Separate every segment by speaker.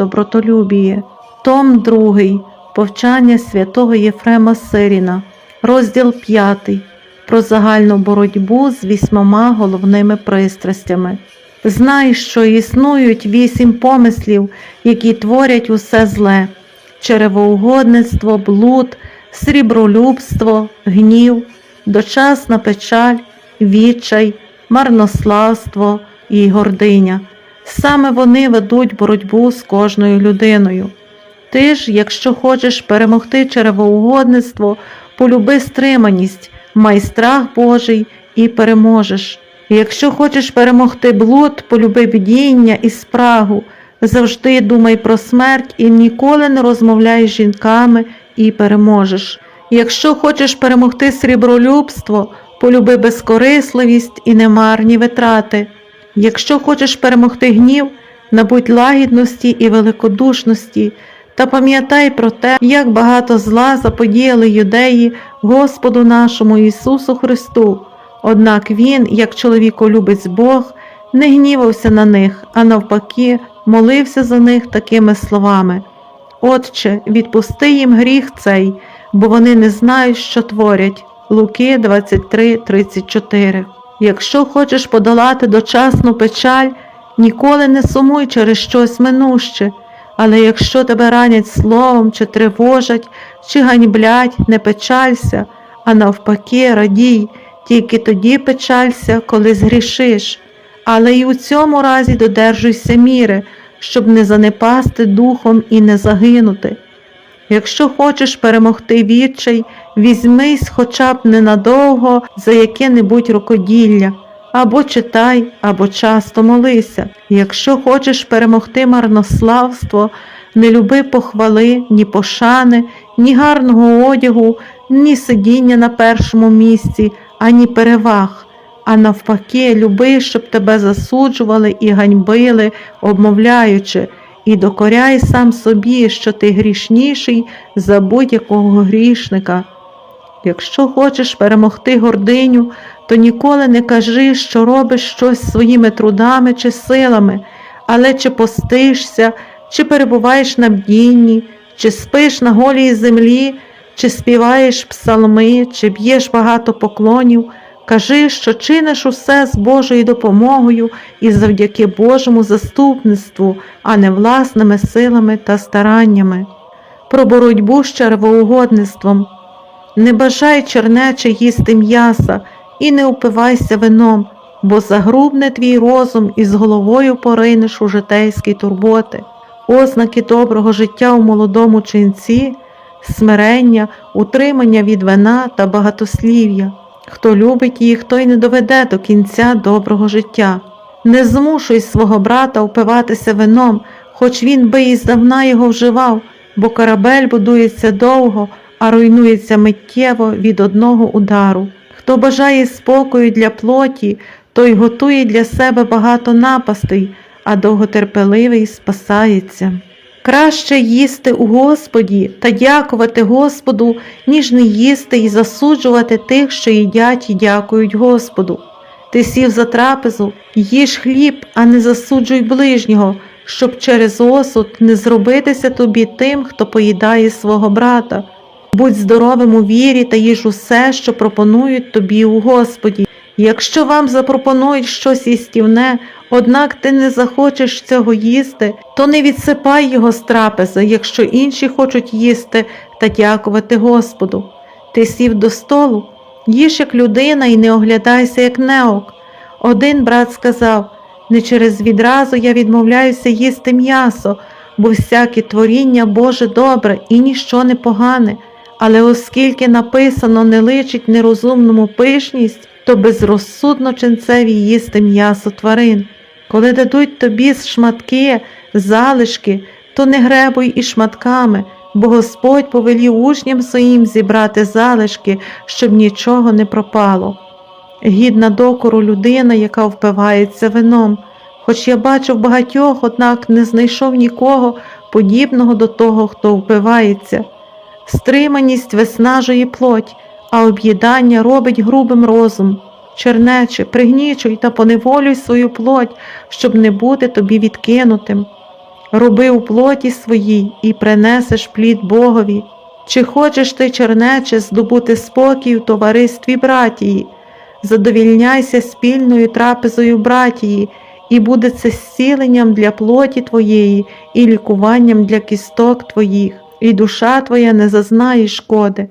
Speaker 1: добротолюбіє. Том 2. Повчання святого Єфрема Сиріна, розділ 5. Про загальну боротьбу з вісьмома головними пристрастями. Знай, що існують вісім помислів, які творять усе зле: черевоугодництво, блуд, срібролюбство, гнів, дочасна печаль, відчай, марнославство і гординя. Саме вони ведуть боротьбу з кожною людиною. Ти ж, якщо хочеш перемогти черевоугодництво, полюби стриманість, май страх Божий і переможеш. Якщо хочеш перемогти блуд, полюби бдіння і спрагу, завжди думай про смерть і ніколи не розмовляй з жінками і переможеш. Якщо хочеш перемогти срібролюбство, полюби безкорисливість і немарні витрати. Якщо хочеш перемогти гнів, набудь лагідності і великодушності, та пам'ятай про те, як багато зла заподіяли юдеї Господу нашому Ісусу Христу. Однак Він, як чоловіколюбець Бог, не гнівався на них, а навпаки, молився за них такими словами: Отче, відпусти їм гріх цей, бо вони не знають, що творять. Луки 23, 34 Якщо хочеш подолати дочасну печаль, ніколи не сумуй через щось минуще, але якщо тебе ранять словом, чи тривожать, чи ганьблять, не печалься, а навпаки, радій, тільки тоді печалься, коли згрішиш. Але й у цьому разі додержуйся міри, щоб не занепасти духом і не загинути. Якщо хочеш перемогти відчай, візьмись хоча б ненадовго за яке-небудь рукоділля, або читай, або часто молися. Якщо хочеш перемогти марнославство, не люби похвали, ні пошани, ні гарного одягу, ні сидіння на першому місці, ані переваг. А навпаки, люби, щоб тебе засуджували і ганьбили, обмовляючи, і докоряй сам собі, що ти грішніший за будь-якого грішника. Якщо хочеш перемогти гординю, то ніколи не кажи, що робиш щось своїми трудами чи силами, але чи постишся, чи перебуваєш на бдінні, чи спиш на голій землі, чи співаєш псалми, чи б'єш багато поклонів. Кажи, що чиниш усе з Божою допомогою і завдяки Божому заступництву, а не власними силами та стараннями. Про боротьбу з червоугодництвом. Не бажай чернече їсти м'яса і не упивайся вином, бо загрубне твій розум і з головою поринеш у житейські турботи. Ознаки доброго життя у молодому ченці, смирення, утримання від вина та багатослів'я. Хто любить їх, той не доведе до кінця доброго життя. Не змушуй свого брата впиватися вином, хоч він би і здавна його вживав, бо корабель будується довго, а руйнується миттєво від одного удару. Хто бажає спокою для плоті, той готує для себе багато напастей, а довготерпеливий спасається. Краще їсти у Господі та дякувати Господу, ніж не їсти і засуджувати тих, що їдять і дякують Господу. Ти сів за трапезу, їж хліб, а не засуджуй ближнього, щоб через осуд не зробитися тобі тим, хто поїдає свого брата. Будь здоровим у вірі та їж усе, що пропонують тобі у Господі. Якщо вам запропонують щось їстівне, однак ти не захочеш цього їсти, то не відсипай його з трапези, якщо інші хочуть їсти та дякувати Господу. Ти сів до столу, їж як людина і не оглядайся, як неок. Один брат сказав не через відразу я відмовляюся їсти м'ясо, бо всяке творіння Боже добре і ніщо не погане. Але оскільки написано не личить нерозумному пишність, то безрозсудно ченцеві їсти м'ясо тварин. Коли дадуть тобі шматки, залишки, то не гребуй і шматками, бо Господь повелів учням своїм зібрати залишки, щоб нічого не пропало. Гідна докору людина, яка впивається вином, хоч я бачив багатьох, однак не знайшов нікого подібного до того, хто впивається. Стриманість виснажує плоть, а об'їдання робить грубим розум. Чернече, пригнічуй та поневолюй свою плоть, щоб не бути тобі відкинутим. роби у плоті своїй і принесеш плід Богові. Чи хочеш ти, чернече, здобути спокій у товаристві братії? Задовільняйся спільною трапезою братії, і буде це зціленням для плоті твоєї і лікуванням для кісток твоїх, і душа твоя не зазнає шкоди.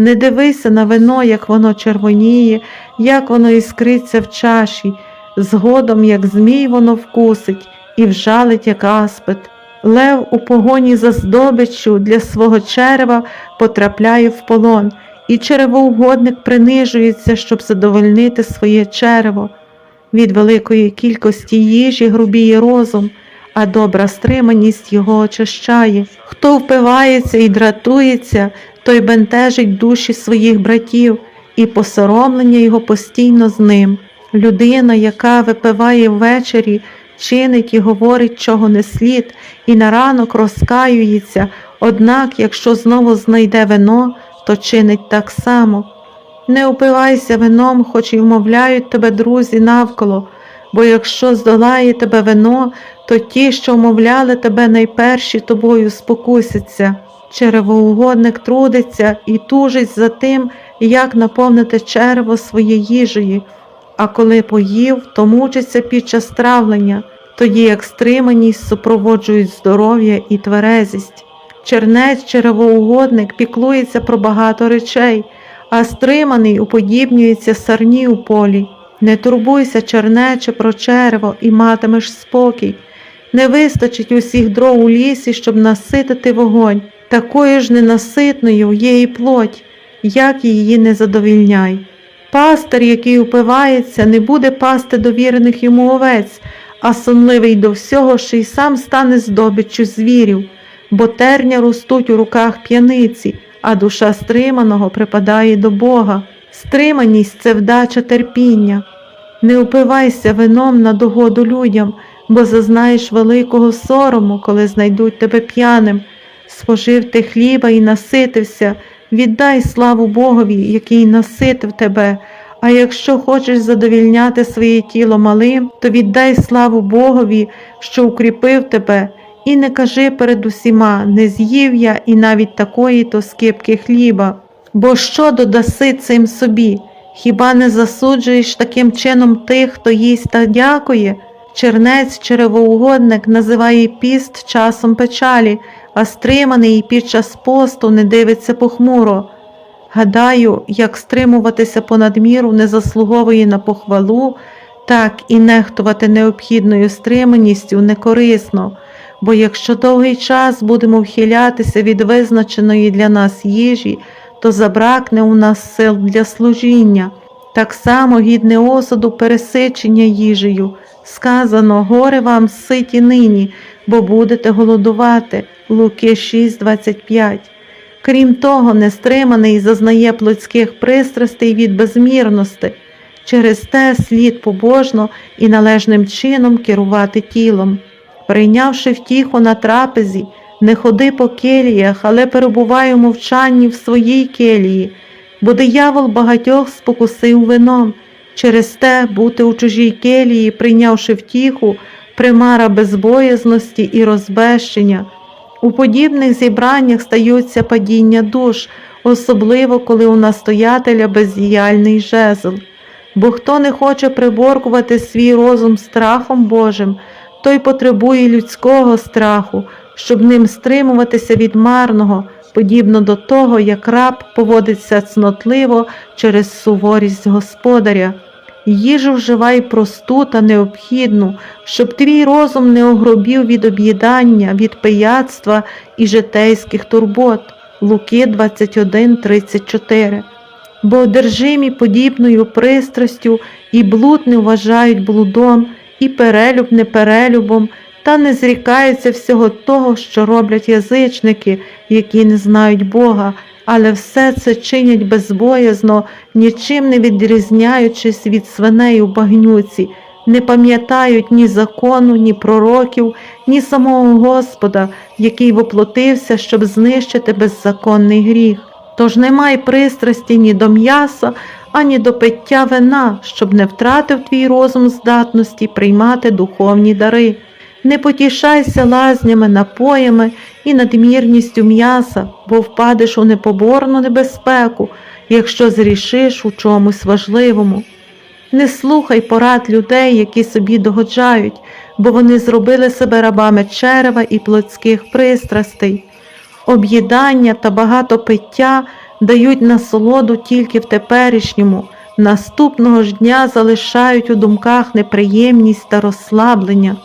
Speaker 1: Не дивися на вино, як воно червоніє, як воно іскриться в чаші, згодом, як змій воно вкусить і вжалить, як аспид. Лев у погоні за здобиччю для свого черева потрапляє в полон, і черевоугодник принижується, щоб задовольнити своє черево. Від великої кількості їжі грубіє розум, а добра стриманість його очищає. Хто впивається і дратується, той бентежить душі своїх братів, і посоромлення його постійно з ним. Людина, яка випиває ввечері, чинить і говорить, чого не слід, і на ранок розкаюється, однак, якщо знову знайде вино, то чинить так само. Не упивайся вином, хоч і вмовляють тебе друзі навколо, бо якщо здолає тебе вино, то ті, що вмовляли тебе найперші тобою спокусяться. Черевоугодник трудиться і тужить за тим, як наповнити черево своє їжею, а коли поїв, то мучиться під час травлення, тоді як стриманість супроводжують здоров'я і тверезість. Чернець черевоугодник піклується про багато речей, а стриманий уподібнюється сарні у полі. Не турбуйся, чернече, про черево і матимеш спокій. Не вистачить усіх дров у лісі, щоб наситити вогонь, такою ж ненаситною є і плоть, як її не задовільняй. Пастир, який упивається, не буде пасти довірених йому овець, а сонливий до всього, що й сам стане здобиччю звірів, бо терня ростуть у руках п'яниці, а душа стриманого припадає до Бога. Стриманість це вдача терпіння. Не упивайся вином на догоду людям, бо зазнаєш великого сорому, коли знайдуть тебе п'яним. Спожив ти хліба і наситився, віддай славу Богові, який наситив тебе. А якщо хочеш задовільняти своє тіло малим, то віддай славу Богові, що укріпив тебе, і не кажи перед усіма, не з'їв я і навіть такої то скипки хліба. Бо що додаси цим собі? Хіба не засуджуєш таким чином тих, хто їсть та дякує? Чернець черевоугодник називає піст часом печалі, а стриманий під час посту не дивиться похмуро. Гадаю, як стримуватися понад міру не заслуговує на похвалу, так і нехтувати необхідною стриманістю не корисно, бо якщо довгий час будемо вхилятися від визначеної для нас їжі, то забракне у нас сил для служіння. Так само гідне осуду пересичення їжею. Сказано, горе вам ситі нині, бо будете голодувати. Луки 6,25. Крім того, нестриманий зазнає плотських пристрастей від безмірності. Через те слід побожно і належним чином керувати тілом. Прийнявши втіху на трапезі, не ходи по келіях, але перебувай у мовчанні в своїй келії, бо диявол багатьох спокусив вином. Через те бути у чужій келії, прийнявши втіху, примара безбоязності і розбещення. У подібних зібраннях стаються падіння душ, особливо коли у настоятеля бездіяльний жезл. Бо хто не хоче приборкувати свій розум страхом Божим, той потребує людського страху, щоб ним стримуватися від марного, подібно до того, як раб поводиться цнотливо через суворість господаря. Їжу вживай просту та необхідну, щоб твій розум не огробів від об'їдання, від пияцтва і житейських турбот. Луки 21.34 Бо одержимі подібною пристрастю і блуд не вважають блудом, і перелюб не перелюбом, та не зрікаються всього того, що роблять язичники, які не знають Бога, але все це чинять безбоязно, нічим не відрізняючись від свиней у багнюці, не пам'ятають ні закону, ні пророків, ні самого Господа, який воплотився, щоб знищити беззаконний гріх. Тож не май пристрасті ні до м'яса, ані до пиття вина, щоб не втратив твій розум здатності приймати духовні дари. Не потішайся лазнями, напоями і надмірністю м'яса, бо впадеш у непоборну небезпеку, якщо зрішиш у чомусь важливому. Не слухай порад людей, які собі догоджають, бо вони зробили себе рабами черева і плотських пристрастей. Об'їдання та багато пиття дають насолоду тільки в теперішньому, наступного ж дня залишають у думках неприємність та розслаблення.